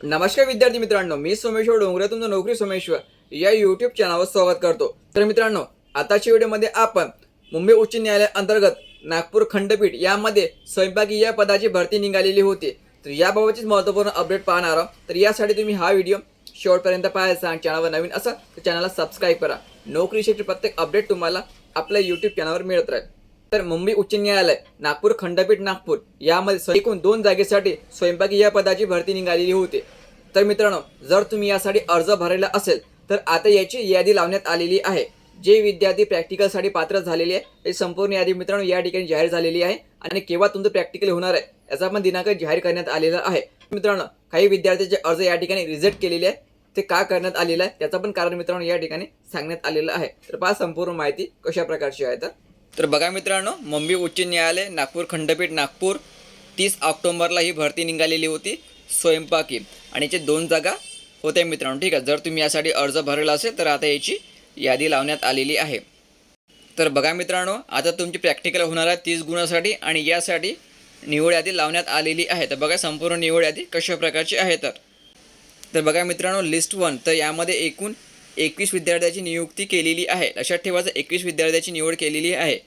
नमस्कार विद्यार्थी मित्रांनो मी सोमेश्वर डोंगरे तुमचं नोकरी सोमेश्वर. या युट्यूब चॅनलवर स्वागत करतो. तर मित्रांनो आताच्या व्हिडिओमध्ये आपण मुंबई उच्च न्यायालय अंतर्गत नागपूर खंडपीठ यामध्ये स्वयंपाकी या पदाची भरती निघालेली होती. तर याबाबतचीच महत्त्वपूर्ण अपडेट पाहणार आहोत. तर यासाठी तुम्ही हा व्हिडिओ शेवटपर्यंत पाहायचा आणि चॅनलवर नवीन असाल तर चॅनलला सबस्क्राईब करा. नोकरीसाठी प्रत्येक अपडेट तुम्हाला आपल्या यूट्यूब चॅनलवर मिळत राहील. तर मुंबई उच्च न्यायालय नागपूर खंडपीठ नागपूर यामध्ये एकूण दोन जागेसाठी स्वयंपाकी या पदाची भरती निघालेली होती. तर मित्रांनो जर तुम्ही यासाठी अर्ज भरलेला असेल तर आता याची यादी लावण्यात आलेली आहे. जे विद्यार्थी प्रॅक्टिकलसाठी पात्र झालेले आहे ते संपूर्ण यादी मित्रांनो या ठिकाणी जाहीर झालेली आहे आणि केव्हा तुमचं प्रॅक्टिकल होणार आहे याचा पण दिनांक जाहीर करण्यात आलेला आहे. मित्रांनो काही विद्यार्थ्यांचे अर्ज या ठिकाणी रिजेक्ट केलेले आहे ते का करण्यात आलेलं आहे त्याचं पण कारण मित्रांनो या ठिकाणी सांगण्यात आलेलं आहे. तर पहा संपूर्ण माहिती कशा प्रकारची आहे तर. तर बघा मित्रांनो मुंबई उच्च न्यायालय नागपूर खंडपीठ नागपूर तीस ऑक्टोंबरला ही भरती निघालेली होती स्वयंपाकी. आणि याचे दोन जागा होत्या मित्रांनो ठीक आहे. जर तुम्ही यासाठी अर्ज भरला असेल तर आता याची यादी लावण्यात आलेली आहे. तर बघा मित्रांनो आता तुमची प्रॅक्टिकल होणार आहे तीस गुणासाठी आणि यासाठी निवड यादी लावण्यात आलेली आहे. तर बघा संपूर्ण निवड यादी कशा प्रकारची आहे तर. तर बघा मित्रांनो लिस्ट वन तर यामध्ये एकूण एकवीस विद्यार्थ्याची नियुक्ती केलेली आहे. लक्षात ठेवायचं एकवीस विद्यार्थ्याची निवड केलेली आहे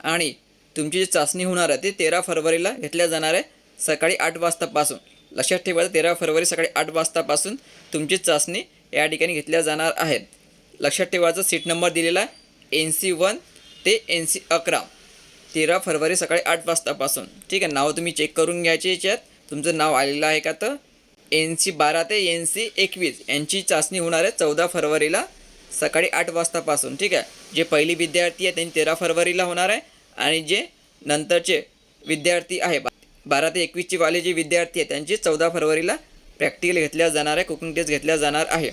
आणि तुमची जी चाचणी होणार आहे ती तेरा फरवरीला घेतल्या जाणार आहे सकाळी आठ वाजतापासून. लक्षात ठेवायचं तेरा फरवरी सकाळी आठ वाजतापासून तुमची चाचणी या ठिकाणी घेतल्या जाणार आहे. लक्षात ठेवायचं सीट नंबर दिलेला आहे एन सी वन ते एन सी अकरा तेरा फरवरी सकाळी आठ वाजतापासून. ठीक आहे नाव तुम्ही चेक करून घ्यायचे याच्यात. तुमचं नाव आलेलं आहे का तर? एन सी बारा ते एन सी एकवीस यांची चाचणी होणार आहे चौदा फरवरीला सकाळी आठ वाजतापासून ठीक आहे? जे पहिली विद्यार्थी आहे त्यांनी तेरा फरवरीला होणार आहे आणि जे नंतरचे विद्यार्थी आहे बारा ते एकवीसची वाले जे विद्यार्थी आहेत त्यांची चौदा फरवरीला प्रॅक्टिकल घेतल्या जाणार आहे कुकिंग टेस्ट घेतल्या जाणार आहे.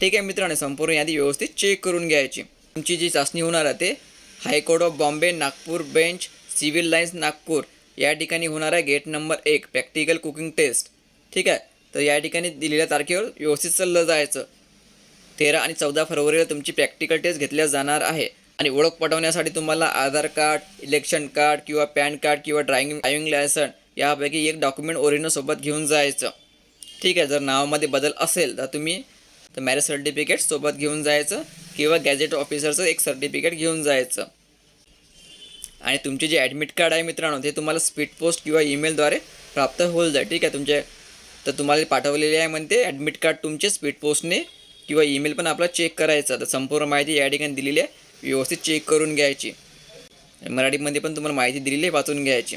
ठीक आहे मित्रांनो संपूर्ण यादी व्यवस्थित चेक करून घ्यायची. तुमची जी चाचणी होणार आहे ते high court of Bombay Nagpur bench civil lines Nagpur या ठिकाणी होणार आहे गेट नंबर एक प्रॅक्टिकल कुकिंग टेस्ट. ठीक आहे? तर या ठिकाणी दिलेल्या तारखेवर व्यवस्थित चाललं जायचं. तेरा आणि चौदा फरवरीला तुमची प्रॅक्टिकल टेस्ट घेतल्या जाणार आहे. आणि ओळख पटवण्यासाठी तुम्हाला आधार कार्ड इलेक्शन कार्ड किंवा पॅन कार्ड किंवा ड्रायविंग ड्रायविंग लायसन यापैकी एक डॉक्युमेंट ओरिजिनलसोबत घेऊन जायचं. ठीक आहे जर नावामध्ये बदल असेल तर तुम्ही तर मॅरेज सर्टिफिकेट सोबत घेऊन जायचं किंवा गॅजेट ऑफिसरचं एक सर्टिफिकेट घेऊन जायचं. आणि तुमचे जे ॲडमिट कार्ड आहे मित्रांनो ते तुम्हाला स्पीड पोस्ट किंवा ईमेलद्वारे प्राप्त होईल जाईल. ठीक आहे तुमचे तर तुम्हाला पाठवलेले आहे म्हणते ॲडमिट कार्ड तुमचे स्पीड पोस्टने किंवा ईमेल पण आपला चेक करायचा. तर संपूर्ण माहिती या ठिकाणी दिलेली आहे. व्यवस्थित चेक करून घ्यायची. मराठीमध्ये पण तुम्हाला माहिती दिलेली आहे वाचून घ्यायची.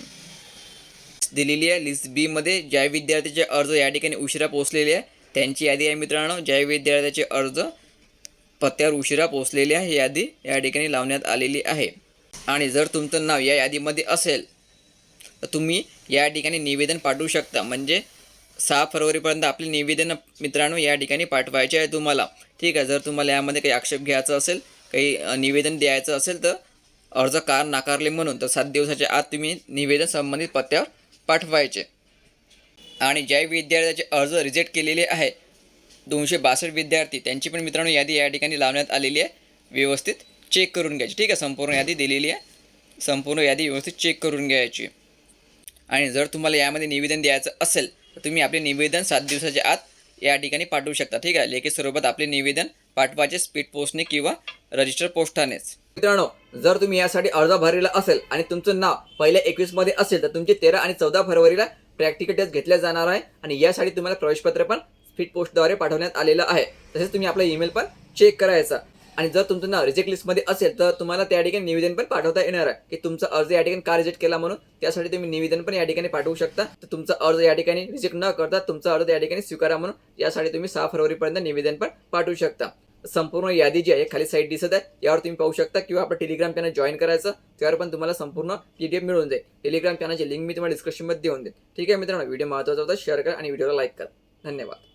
दिलेली आहे लिस्ट बीमध्ये ज्या विद्यार्थ्याचे अर्ज या ठिकाणी उशिरा पोहोचलेले आहे त्यांची यादी आहे मित्रांनो. ज्या विद्यार्थ्याचे अर्ज पत्त्यावर उशिरा पोहोचलेले आहे ही यादी या ठिकाणी लावण्यात आलेली आहे. आणि जर तुमचं नाव या यादीमध्ये असेल तर तुम्ही या ठिकाणी निवेदन पाठवू शकता. म्हणजे सहा फरवरीपर्यंत आपले निवेदन मित्रांनो या ठिकाणी पाठवायचे आहे तुम्हाला. ठीक आहे जर तुम्हाला यामध्ये काही आक्षेप घ्यायचा असेल काही निवेदन द्यायचं असेल तर अर्ज कार नाकारले म्हणून तर सात दिवसाच्या आत तुम्ही निवेदन संबंधित पत्त्यावर पाठवायचे. आणि ज्या विद्यार्थ्याचे अर्ज रिजेक्ट केलेले आहे दोनशे बासष्ट विद्यार्थी त्यांची पण मित्रांनो यादी या ठिकाणी लावण्यात आलेली आहे. व्यवस्थित चेक करून घ्यायची. ठीक आहे संपूर्ण यादी दिलेली आहे. संपूर्ण यादी व्यवस्थित चेक करून घ्यायची. आणि जर तुम्हाला यामध्ये निवेदन द्यायचं असेल तुम्ही आपले निवेदन सात दिवसाच्या आत या ठिकाणी पाठवू शकता. ठीक आहे? लेखी स्वरूपात आपले निवेदन पाठवायचे स्पीड पोस्टने किंवा रजिस्टर पोस्टानेच मित्रांनो जर तुम्ही यासाठी अर्ज भरलेला असेल आणि तुमचं नाव पहिल्या एकवीसमध्ये असेल तर तुमचे तेरा आणि चौदा फरवरीला प्रॅक्टिकल टेस्ट घेतल्या जाणार आहे आणि यासाठी तुम्हाला प्रवेशपत्र पण स्पीड पोस्टद्वारे पाठवण्यात आलेलं आहे. तसेच तुम्ही आपला ईमेल पण चेक करायचा. आणि जर तुमचं नाव रिजेक्ट लिस्टमध्ये असेल तर तुम्हाला त्या ठिकाणी निवेदन पण पाठवता येणार आहे की तुमचा अर्ज या ठिकाणी का रिजेक्ट केला म्हणून? त्यासाठी तुम्ही निवेदन पण या ठिकाणी पाठवू शकता. तर तुमचा अर्ज या ठिकाणी रिजेक्ट न करता तुमचा अर्ज या ठिकाणी स्वीकारा म्हणून यासाठी तुम्ही सहा फरवरीपर्यंत निवेदन पण पाठवू शकता. संपूर्ण यादी जी आहे खाली साईड दिसत आहे. यावर तुम्ही पाहू शकता किंवा आपलं टेलिग्राम चॅनल जॉईन करायचं त्यावर पण तुम्हाला संपूर्ण पी डी एफ मिळून जाईल. टेलिग्राम चॅनलची लिंक मी तुम्हाला डिस्क्रिप्शनमध्ये देऊन देईन. ठीक आहे मित्रांनो व्हिडिओ महत्त्वाचा होता शेअर करा आणि व्हिडिओला लाईक करा. धन्यवाद.